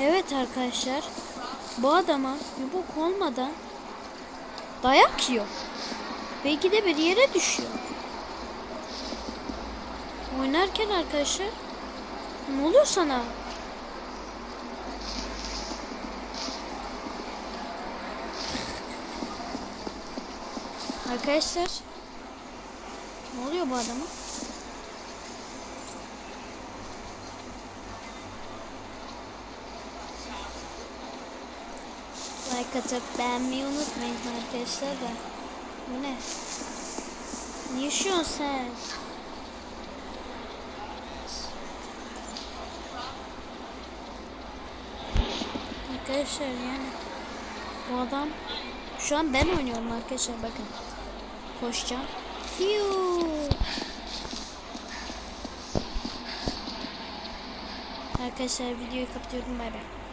Evet arkadaşlar. Bu adama yumruk olmadan dayak yiyor. Ve ikide bir yere düşüyor. Oynarken arkadaşlar ne oluyor sana? Arkadaşlar ne oluyor bu adama? Like atıp beğenmeyi unutmayın arkadaşlar da. Bu ne? Ne yaşıyorsun sen? Arkadaşlar yani bu adam şu an ben oynuyorum arkadaşlar bakın. Koşacağım. Hiu. Arkadaşlar videoyu kapatıyorum bay bay.